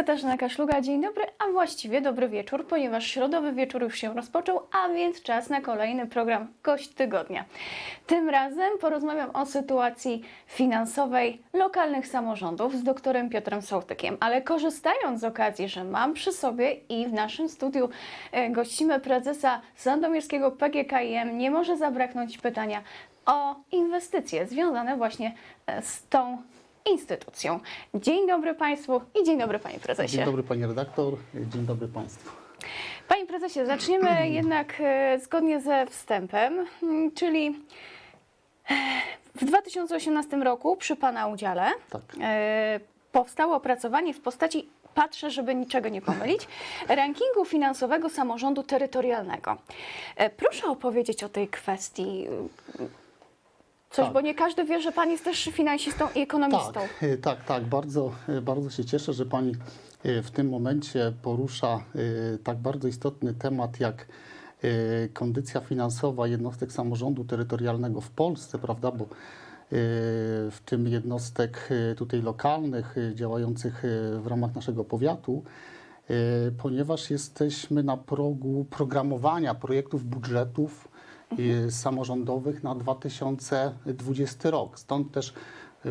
Katarzyna Kaszluga, dzień dobry, a właściwie dobry wieczór, ponieważ środowy wieczór już się rozpoczął, a więc czas na kolejny program Gość Tygodnia. Tym razem porozmawiam o sytuacji finansowej lokalnych samorządów z doktorem Piotrem Sołtykiem, ale korzystając z okazji, że mam przy sobie i w naszym studiu e, gościmy prezesa Sandomierskiego PGKiM, nie może zabraknąć pytania o inwestycje związane właśnie e, z tą instytucją. Dzień dobry Państwu i dzień dobry Panie Prezesie. Dzień dobry Pani redaktor, dzień dobry Państwu. Panie Prezesie, zaczniemy jednak e, zgodnie ze wstępem, mm, czyli e, w 2018 roku przy Pana udziale Tak. e, powstało opracowanie w postaci Patrzę, żeby niczego nie pomylić. Rankingu finansowego samorządu terytorialnego. Proszę opowiedzieć o tej kwestii. Coś, Tak. bo nie każdy wie, że Pan jest też finansistą i ekonomistą. Tak, tak, tak. Bardzo, bardzo się cieszę, że Pani e, w tym momencie porusza e, tak bardzo istotny temat jak e, kondycja finansowa jednostek samorządu terytorialnego w Polsce, prawda? Bo w tym jednostek tutaj lokalnych działających w ramach naszego powiatu, ponieważ jesteśmy na progu programowania projektów budżetów e, samorządowych na 2020 rok. Stąd też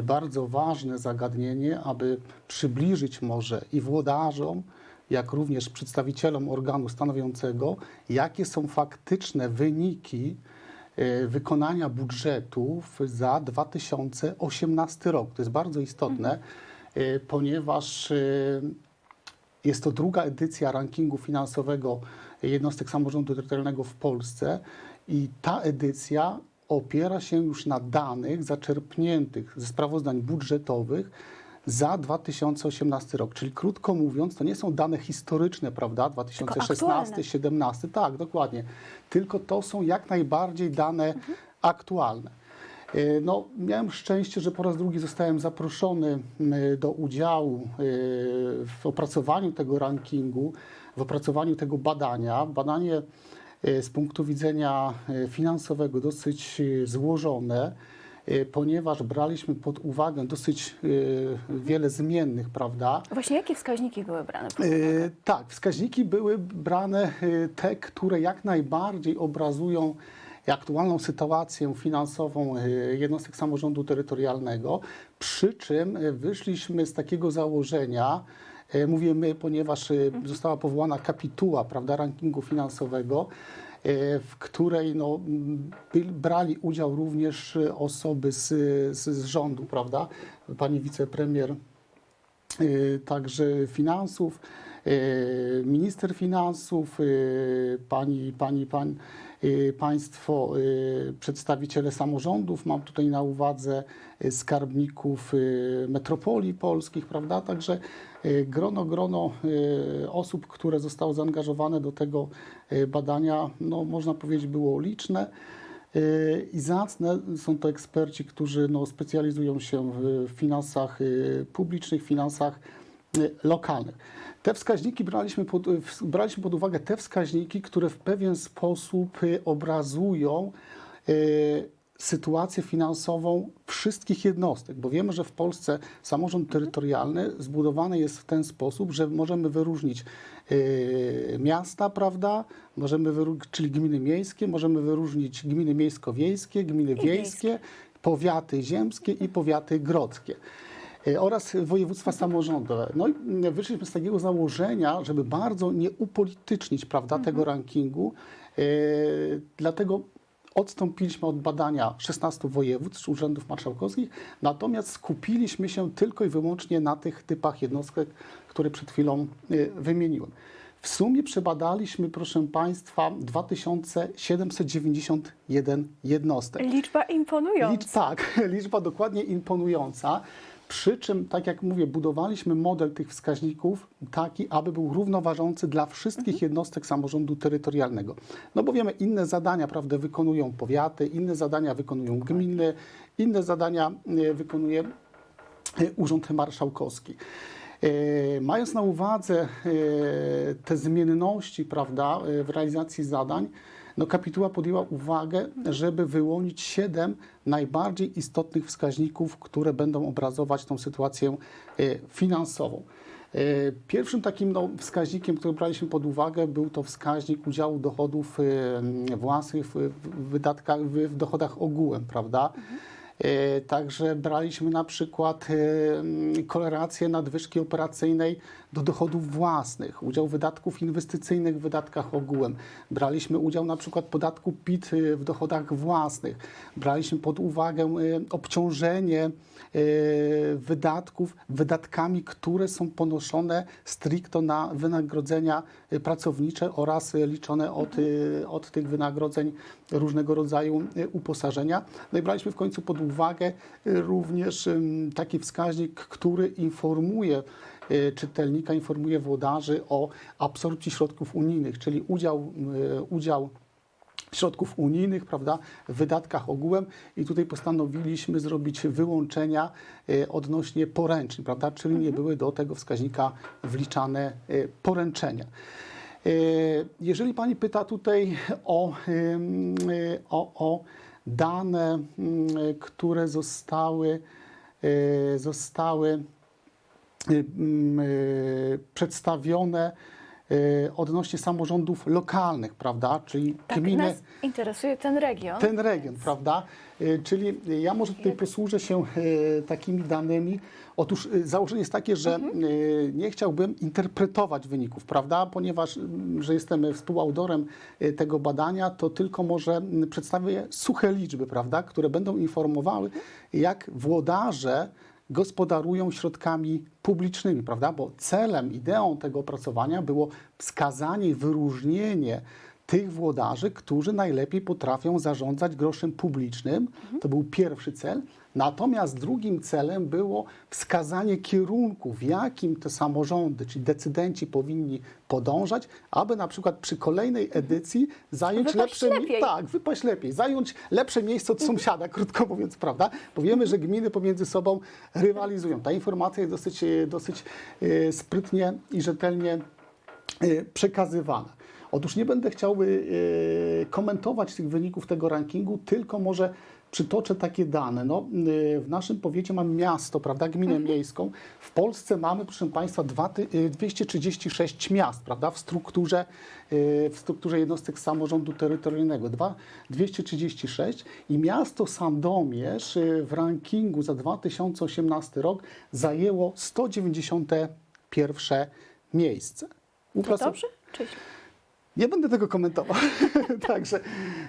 bardzo ważne zagadnienie, aby przybliżyć może i włodarzom, jak również przedstawicielom organu stanowiącego, jakie są faktyczne wyniki e, wykonania budżetów za 2018 rok. To jest bardzo istotne, e, ponieważ jest to druga edycja rankingu finansowego jednostek samorządu terytorialnego w Polsce i ta edycja opiera się już na danych zaczerpniętych ze sprawozdań budżetowych za 2018 rok. Czyli krótko mówiąc, to nie są dane historyczne, prawda? 2016, aktualne. 2017, tak, dokładnie. Tylko to są jak najbardziej dane aktualne. E, No, miałem szczęście, że po raz drugi zostałem zaproszony do udziału e, w opracowaniu tego rankingu, w opracowaniu tego badania. Badanie z punktu widzenia e, finansowego dosyć e, złożone, e, ponieważ braliśmy pod uwagę dosyć e, wiele zmiennych, prawda? Właśnie jakie wskaźniki były brane pod E, uwagę? tak, wskaźniki były brane e, te, które jak najbardziej obrazują aktualną sytuację finansową e, jednostek samorządu terytorialnego, przy czym e, wyszliśmy z takiego założenia, e, mówię my, ponieważ e, została powołana kapituła prawda, rankingu finansowego, e, w której no, brali udział również e, osoby z, z, z rządu, prawda? Pani wicepremier także finansów, minister finansów, y, pani, pani, pan, y, państwo, przedstawiciele samorządów, mam tutaj na uwadze skarbników metropolii polskich, prawda? Także grono, grono osób, które zostało zaangażowane do tego badania, no, można powiedzieć, było liczne. I zacne są to eksperci, którzy no, specjalizują się w finansach publicznych, finansach lokalnych. Te wskaźniki braliśmy pod, braliśmy pod uwagę te wskaźniki, które w pewien sposób y, obrazują y, sytuację finansową wszystkich jednostek, bo wiemy, że w Polsce samorząd terytorialny zbudowany jest w ten sposób, że możemy wyróżnić y, miasta, prawda, możemy czyli gminy miejskie, możemy wyróżnić gminy miejsko-wiejskie, gminy wiejskie. powiaty ziemskie i powiaty grodzkie oraz województwa samorządowe. No i mm, wyszliśmy z takiego założenia, żeby bardzo nie upolitycznić prawda, tego rankingu, y, dlatego odstąpiliśmy od badania 16 województw, urzędów marszałkowskich, natomiast skupiliśmy się tylko i wyłącznie na tych typach jednostek, które przed chwilą y, wymieniłem. W sumie przebadaliśmy, proszę Państwa, 2791 jednostek. Liczba imponująca. Licz, tak, liczba dokładnie imponująca. Przy czym, tak jak mówię, budowaliśmy model tych wskaźników taki, aby był równoważący dla wszystkich jednostek samorządu terytorialnego. No bo wiemy, inne zadania prawda, wykonują powiaty, inne zadania wykonują gminy, inne zadania e, wykonuje e, Urząd Marszałkowski. E, Mając na uwadze te zmienności prawda, w realizacji zadań, no kapituła podjęła uwagę, żeby wyłonić siedem najbardziej istotnych wskaźników, które będą obrazować tą sytuację e, finansową. E, Pierwszym takim no, wskaźnikiem, który braliśmy pod uwagę, był to wskaźnik udziału dochodów e, własnych w, wydatkach, w, dochodach ogółem, prawda? Także braliśmy na przykład korelację nadwyżki operacyjnej do dochodów własnych, udział wydatków inwestycyjnych w wydatkach ogółem. Braliśmy udział na przykład podatku PIT e, w dochodach własnych. Braliśmy pod uwagę e, obciążenie e, wydatków wydatkami, które są ponoszone stricto na wynagrodzenia pracownicze oraz liczone od, od tych wynagrodzeń różnego rodzaju uposażenia. No i braliśmy w końcu pod uwagę również taki wskaźnik, który informuje czytelnika, informuje włodarzy o absorpcji środków unijnych, czyli udział, e, udział środków unijnych, prawda, w wydatkach ogółem i tutaj postanowiliśmy zrobić wyłączenia e, odnośnie poręczeń, prawda, czyli nie były do tego wskaźnika wliczane poręczenia. Jeżeli Pani pyta tutaj o, o, o dane, mm, które zostały, zostały przedstawione e, odnośnie samorządów lokalnych, prawda? Czyli Tak, gminy, nas interesuje ten region. ten region, prawda? E, Czyli ja może tutaj posłużę się e, takimi danymi. Otóż e, założenie jest takie, że e, nie chciałbym interpretować wyników, prawda? Ponieważ, m, że jestem współautorem e, tego badania, to tylko może m, przedstawię suche liczby, prawda? Które będą informowały, jak włodarze gospodarują środkami publicznymi, prawda? Bo celem, ideą tego opracowania było wskazanie wyróżnienie tych włodarzy, którzy najlepiej potrafią zarządzać groszem publicznym. To był pierwszy cel. Natomiast drugim celem było wskazanie kierunku, w jakim te samorządy, czyli decydenci powinni podążać, aby na przykład przy kolejnej edycji zająć Wypaść lepsze mi- lepiej. Tak, wypaść lepiej, zająć lepsze miejsce od sąsiada, krótko mówiąc, prawda? Bo wiemy, że gminy pomiędzy sobą rywalizują. Ta informacja jest dosyć, e, dosyć e, sprytnie i rzetelnie e, przekazywana. Otóż nie będę chciał e, komentować tych wyników tego rankingu, tylko może przytoczę takie dane. No, e, w naszym powiecie mamy miasto, prawda, gminę miejską. W Polsce mamy, proszę Państwa, dwa ty- e, 236 miast, prawda, w strukturze, w strukturze jednostek samorządu terytorialnego. Dwa, 236 i miasto Sandomierz w rankingu za 2018 rok zajęło 191 miejsce. To dobrze czy? Nie będę tego komentował. Także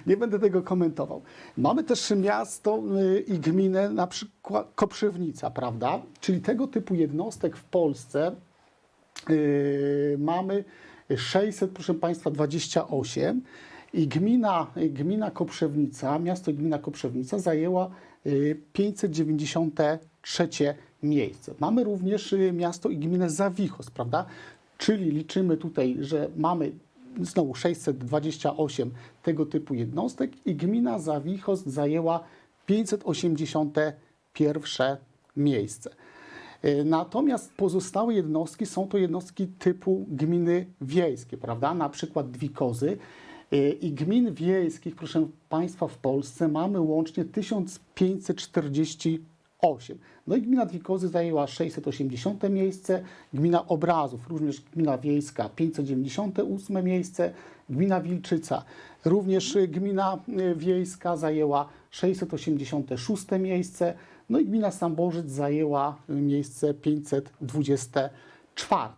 nie będę tego komentował. Mamy też miasto y, i gminę, na przykład Koprzywnica, prawda? Czyli tego typu jednostek w Polsce y, mamy 600, proszę Państwa, 28 i gmina, gmina Koprzewnica, miasto gmina Koprzewnica zajęła y, 593 miejsce. Mamy również y, miasto i gminę Zawichos, prawda? Czyli liczymy tutaj, że mamy znowu 628 tego typu jednostek i gmina Zawichos zajęła 581 miejsce. Y, Natomiast pozostałe jednostki są to jednostki typu gminy wiejskie, prawda? Na przykład Dwikozy. Y, I gmin wiejskich, proszę Państwa, w Polsce mamy łącznie 1548. No i gmina Dwikozy zajęła 680 miejsce, gmina Obrazów, również gmina wiejska 598 miejsce, gmina Wilczyca, również gmina y, wiejska zajęła 686 miejsce, no i gmina Samborzyc zajęła y, miejsce 524.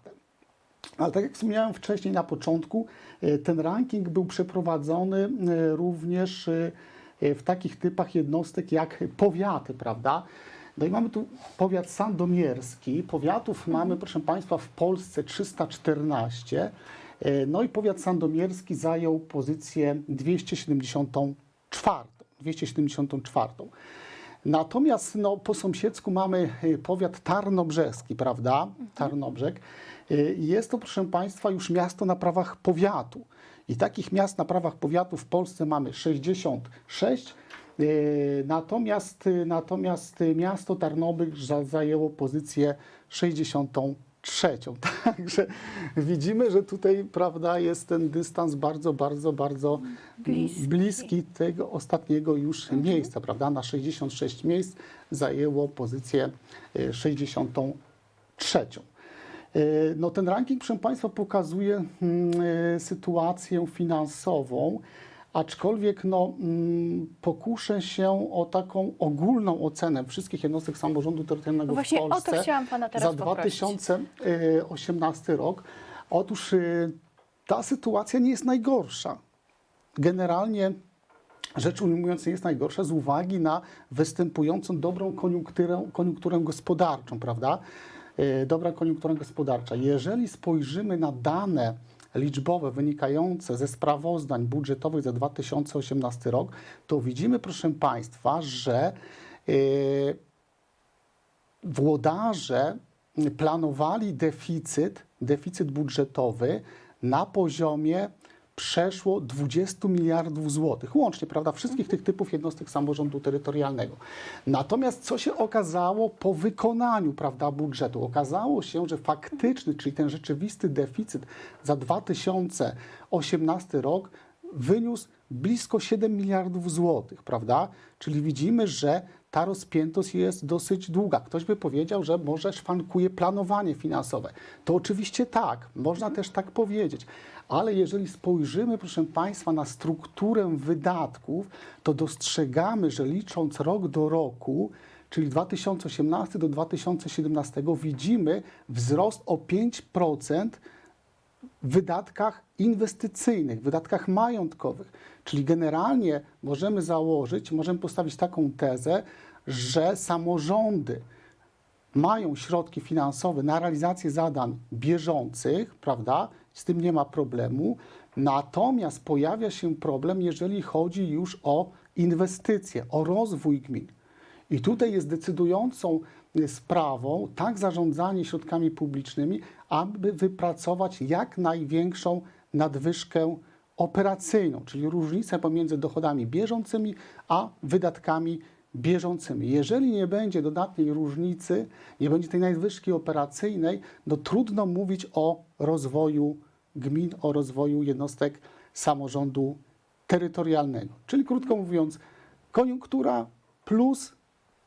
Ale tak jak wspomniałem wcześniej na początku, e, ten ranking był przeprowadzony e, również e, w takich typach jednostek jak powiaty, prawda? No i mamy tu powiat sandomierski. Powiatów mamy, proszę Państwa, w Polsce 314. E, No i powiat sandomierski zajął pozycję 274. 274. Natomiast no, po sąsiedzku mamy y, powiat tarnobrzeski, prawda? Tarnobrzeg. Y, Jest to, proszę Państwa, już miasto na prawach powiatu. I takich miast na prawach powiatu w Polsce mamy 66. y, Natomiast, natomiast miasto Tarnobrzeg za- zajęło pozycję 63. Także widzimy, że tutaj prawda, jest ten dystans bardzo, bardzo, bardzo Bliski. bliski tego ostatniego już miejsca, prawda? Na 66 miejsc zajęło pozycję e, 63. E, No, ten ranking, proszę Państwa, pokazuje mm, e, sytuację finansową, aczkolwiek no, mm, pokuszę się o taką ogólną ocenę wszystkich jednostek samorządu terytorialnego No Właśnie w o Polsce to chciałam pana teraz za poprosić. 2018 rok. Otóż e, ta sytuacja nie jest najgorsza. Generalnie rzecz ujmując nie jest najgorsza z uwagi na występującą dobrą koniunkturę, koniunkturę gospodarczą, prawda? E, Dobra koniunktura gospodarcza. Jeżeli spojrzymy na dane liczbowe wynikające ze sprawozdań budżetowych za 2018 rok, to widzimy, proszę Państwa, że e, włodarze planowali deficyt, deficyt budżetowy na poziomie przeszło 20 miliardów złotych, łącznie, prawda, wszystkich tych typów jednostek samorządu terytorialnego. Natomiast co się okazało po wykonaniu, prawda, budżetu? Okazało się, że faktyczny, czyli ten rzeczywisty deficyt za 2018 rok wyniósł blisko 7 miliardów złotych, prawda? Czyli widzimy, że ta rozpiętość jest dosyć długa. Ktoś by powiedział, że może szwankuje planowanie finansowe. To oczywiście tak, można też tak powiedzieć. Ale jeżeli spojrzymy, proszę Państwa, na strukturę wydatków, to dostrzegamy, że licząc rok do roku, czyli 2018 do 2017, widzimy wzrost o 5% w wydatkach inwestycyjnych, wydatkach majątkowych. Czyli generalnie możemy założyć, możemy postawić taką tezę, że samorządy mają środki finansowe na realizację zadań bieżących, prawda? Z tym nie ma problemu. Natomiast pojawia się problem, jeżeli chodzi już o inwestycje, o rozwój gmin. I tutaj jest decydującą y, sprawą tak zarządzanie środkami publicznymi, aby wypracować jak największą nadwyżkę operacyjną, czyli różnicę pomiędzy dochodami bieżącymi a wydatkami bieżącymi. Jeżeli nie będzie dodatniej różnicy, nie będzie tej nadwyżki operacyjnej, no trudno mówić o rozwoju gmin, o rozwoju jednostek samorządu terytorialnego. Czyli krótko mówiąc, koniunktura plus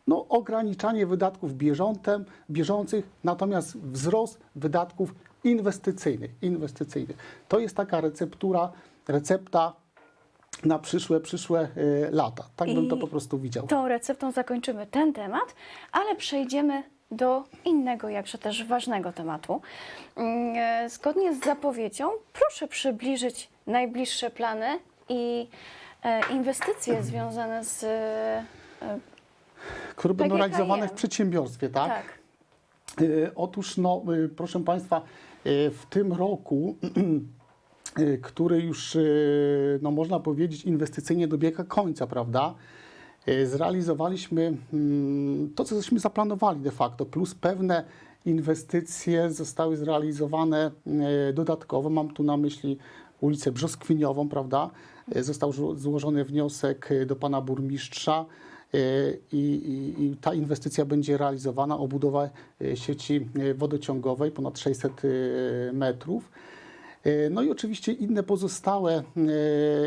no, ograniczanie wydatków bieżątem, bieżących, natomiast wzrost wydatków inwestycyjnych, inwestycyjnych. To jest taka receptura, recepta na przyszłe, przyszłe y, lata. Tak bym to I po prostu widział. Tą receptą zakończymy ten temat, ale przejdziemy do innego, jakże też ważnego tematu. Mm, e, Zgodnie z zapowiedzią, proszę przybliżyć najbliższe plany i e, inwestycje związane z. Które będą PGKiM. realizowane w przedsiębiorstwie, tak? tak. Y, Otóż, no, y, proszę Państwa, y, w tym roku, który już, no, można powiedzieć, inwestycyjnie dobiega końca, prawda? Zrealizowaliśmy mm, to, co żeśmy zaplanowali de facto, plus pewne inwestycje zostały zrealizowane dodatkowo. Mam tu na myśli ulicę Brzoskwiniową, prawda? Został zło- złożony wniosek do pana burmistrza i, i, i ta inwestycja będzie realizowana, obudowa y, sieci y, wodociągowej ponad 600 y, metrów. No i oczywiście inne pozostałe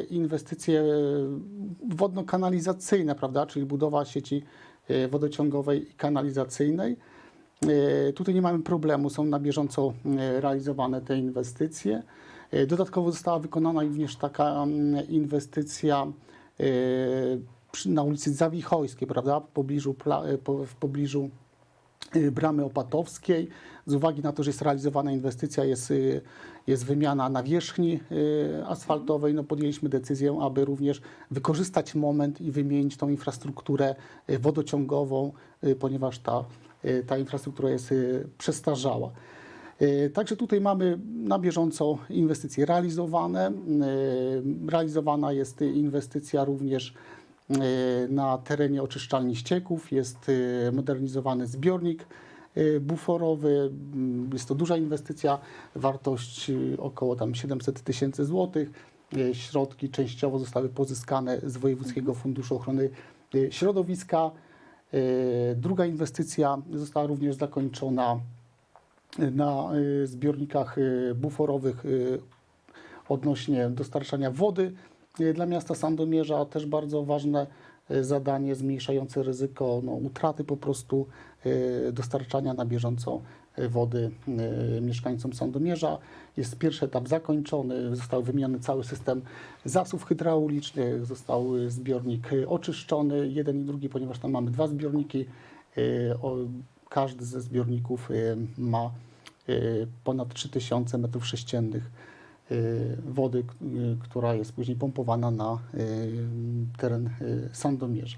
inwestycje wodno-kanalizacyjne, prawda, czyli budowa sieci wodociągowej i kanalizacyjnej. Tutaj nie mamy problemu, są na bieżąco realizowane te inwestycje. Dodatkowo została wykonana również taka mm, inwestycja na ulicy Zawichojskiej, prawda, w pobliżu, po- w pobliżu y, Bramy Opatowskiej. Z uwagi na to, że jest realizowana inwestycja, jest, y, jest wymiana nawierzchni asfaltowej, no podjęliśmy decyzję, aby również wykorzystać moment i wymienić tą infrastrukturę wodociągową, ponieważ ta, ta infrastruktura jest przestarzała. Także tutaj mamy na bieżąco inwestycje realizowane. Realizowana jest inwestycja również na terenie oczyszczalni ścieków. Jest y, modernizowany zbiornik y, buforowy. Mm, Jest to duża inwestycja, wartość y, około tam 700 tysięcy złotych. Y, Środki częściowo zostały pozyskane z Wojewódzkiego Funduszu Ochrony y, Środowiska. Y, Druga inwestycja została również zakończona na y, zbiornikach y, buforowych y, odnośnie dostarczania wody y, dla miasta Sandomierza. Też bardzo ważne e, zadanie zmniejszające ryzyko no, utraty po prostu e, dostarczania na bieżąco e, wody mieszkańcom Sandomierza. Jest pierwszy etap zakończony, został wymieniony cały system zasów hydraulicznych, został zbiornik oczyszczony, jeden i drugi, ponieważ tam mamy dwa zbiorniki. Każdy ze zbiorników ma ponad 3000 metrów sześciennych wody, k- e, która jest później pompowana na e, teren Sandomierza.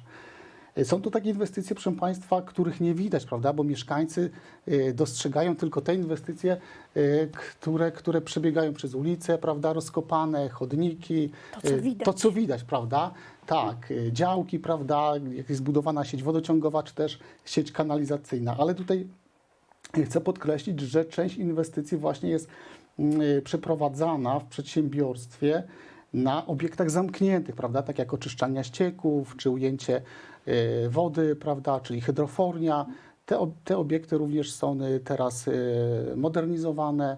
Są to takie inwestycje, proszę Państwa, których nie widać, prawda? Bo mieszkańcy dostrzegają tylko te inwestycje, które, które przebiegają przez ulice, prawda? Rozkopane, chodniki. To, co widać. To, co widać, prawda? Tak, działki, prawda? Jak jest zbudowana sieć wodociągowa, czy też sieć kanalizacyjna. Ale tutaj Chcę podkreślić, że część inwestycji właśnie jest y, przeprowadzana w przedsiębiorstwie na obiektach zamkniętych, prawda, tak jak oczyszczalnia ścieków, czy ujęcie y, wody, prawda, czyli hydrofornia. Te, te obiekty również są y, teraz y, modernizowane.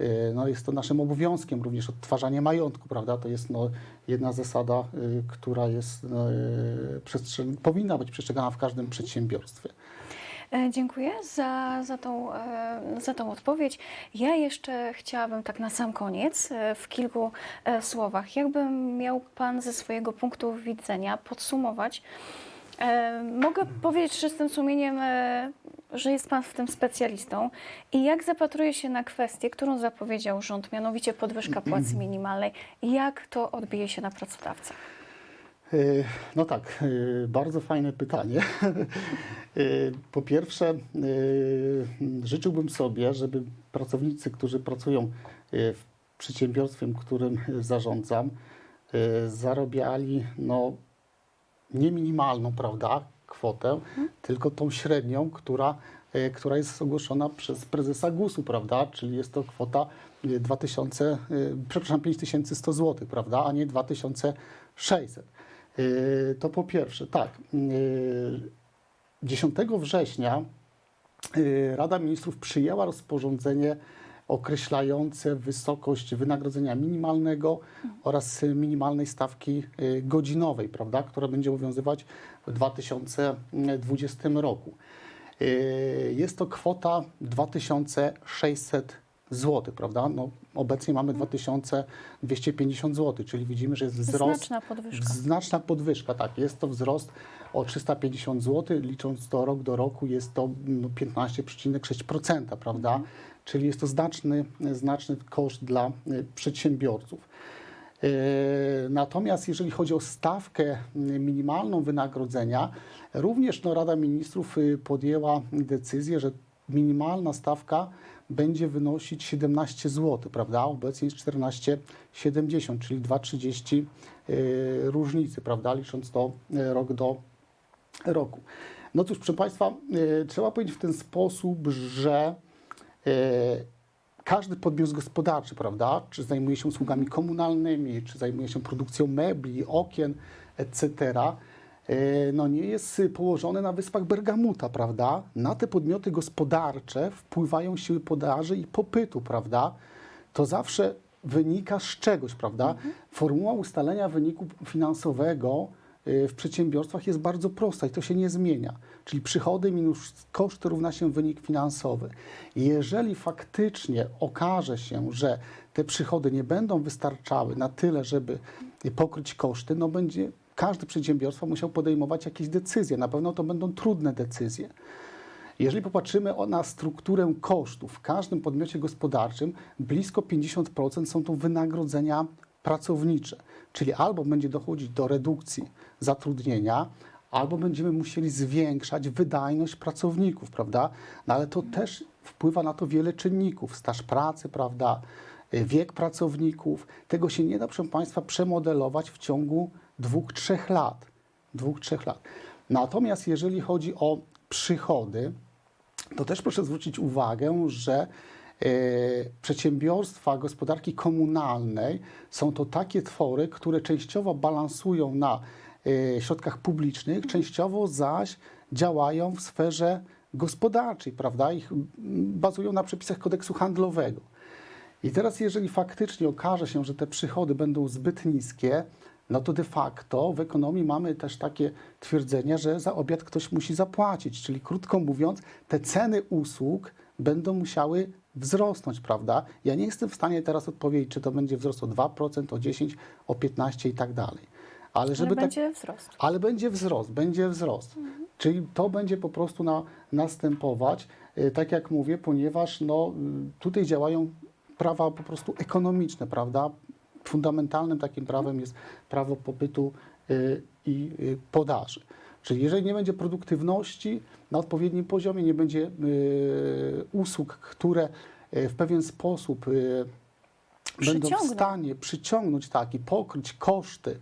Y, No jest to naszym obowiązkiem również odtwarzanie majątku, prawda? To jest no, jedna zasada, y, która jest, no, y, powinna być przestrzegana w każdym przedsiębiorstwie. E, Dziękuję za, za, tą, e, za tą odpowiedź. Ja jeszcze chciałabym tak na sam koniec e, w kilku słowach, jakby miał Pan ze swojego punktu widzenia podsumować. Mogę powiedzieć czystym sumieniem, że jest Pan w tym specjalistą i jak zapatruje się na kwestię, którą zapowiedział rząd, mianowicie podwyżka płacy minimalnej, jak to odbije się na pracodawcach? Y, No tak, y, bardzo fajne pytanie. Y, Po pierwsze, życzyłbym sobie, żeby pracownicy, którzy pracują w przedsiębiorstwie, którym zarządzam, zarabiali no, nie minimalną, prawda, kwotę, tylko tą średnią, która, która jest ogłoszona przez prezesa GUS-u, prawda, czyli jest to kwota y, 2000, y, przepraszam, 5100 zł, prawda, a nie 2600. Y, To po pierwsze, tak. y, 10 września y, Rada Ministrów przyjęła rozporządzenie określające wysokość wynagrodzenia minimalnego oraz y, minimalnej stawki y, godzinowej, prawda, która będzie obowiązywać w 2020 roku. Y, Jest to kwota 2600 zł, prawda? No, obecnie mamy 2250 zł, czyli widzimy, że jest wzrost. Znaczna podwyżka. Znaczna podwyżka, tak. Jest to wzrost o 350 zł, licząc to rok do roku jest to no, 15,6%, prawda? Czyli jest to znaczny, znaczny koszt dla y, przedsiębiorców. Yy, Natomiast jeżeli chodzi o stawkę y, minimalną wynagrodzenia, również no, Rada Ministrów y, podjęła decyzję, że minimalna stawka będzie wynosić 17 zł, prawda? Obecnie jest 14,70, czyli 2,30 y, różnicy, prawda? Licząc to y, rok do roku. No cóż, proszę Państwa, y, trzeba powiedzieć w ten sposób, że każdy podmiot gospodarczy, prawda, czy zajmuje się usługami komunalnymi, czy zajmuje się produkcją mebli, okien, etc., no nie jest położony na wyspach Bergamuta, prawda? Na te podmioty gospodarcze wpływają siły podaży i popytu, prawda? To zawsze wynika z czegoś, prawda? Formuła ustalenia wyniku finansowego y, w przedsiębiorstwach jest bardzo prosta i to się nie zmienia. Czyli przychody minus koszt równa się wynik finansowy. Jeżeli faktycznie okaże się, że te przychody nie będą wystarczały na tyle, żeby pokryć koszty, no będzie każde przedsiębiorstwo musiał podejmować jakieś decyzje. Na pewno to będą trudne decyzje. Jeżeli popatrzymy na strukturę kosztów w każdym podmiocie gospodarczym, blisko 50% są to wynagrodzenia pracownicze. Czyli albo będzie dochodzić do redukcji zatrudnienia, albo będziemy musieli zwiększać wydajność pracowników, prawda? No ale to też wpływa na to wiele czynników. Staż pracy, prawda? Y, Wiek pracowników. Tego się nie da, proszę Państwa, przemodelować w ciągu dwóch, trzech lat. Dwóch, trzech lat. Natomiast jeżeli chodzi o przychody, to też proszę zwrócić uwagę, że e, przedsiębiorstwa gospodarki komunalnej są to takie twory, które częściowo balansują na e, środkach publicznych, częściowo zaś działają w sferze gospodarczej, prawda? Ich bazują na przepisach kodeksu handlowego. I teraz, jeżeli faktycznie okaże się, że te przychody będą zbyt niskie, no to de facto w ekonomii mamy też takie twierdzenie, że za obiad ktoś musi zapłacić. Czyli krótko mówiąc, te ceny usług będą musiały wzrosnąć, prawda? Ja nie jestem w stanie teraz odpowiedzieć, czy to będzie wzrost o 2%, o 10%, o 15% i tak dalej. Ale żeby Ale tak będzie wzrost. ale będzie wzrost, będzie wzrost. Czyli to będzie po prostu na, następować, y, tak jak mówię, ponieważ no, y, tutaj działają prawa po prostu ekonomiczne, prawda? Fundamentalnym takim prawem jest prawo popytu y, i y, podaży. Czyli jeżeli nie będzie produktywności na odpowiednim poziomie, nie będzie y, usług, które w pewien sposób będą w stanie przyciągnąć tak i pokryć koszty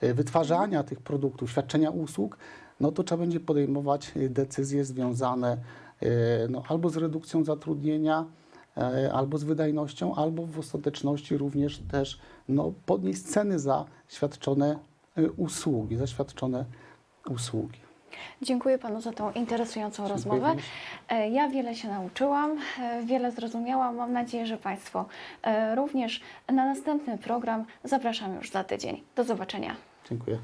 wytwarzania tych produktów, świadczenia usług, no to trzeba będzie podejmować decyzje związane no, albo z redukcją zatrudnienia, albo z wydajnością, albo w ostateczności również też no, podnieść ceny za świadczone y, usługi, za świadczone usługi. Dziękuję Panu za tą interesującą Dziękuję rozmowę. również. E, Ja wiele się nauczyłam, e, wiele zrozumiałam. Mam nadzieję, że Państwo e, również na następny program zapraszam już za tydzień. Do zobaczenia. Dziękuję.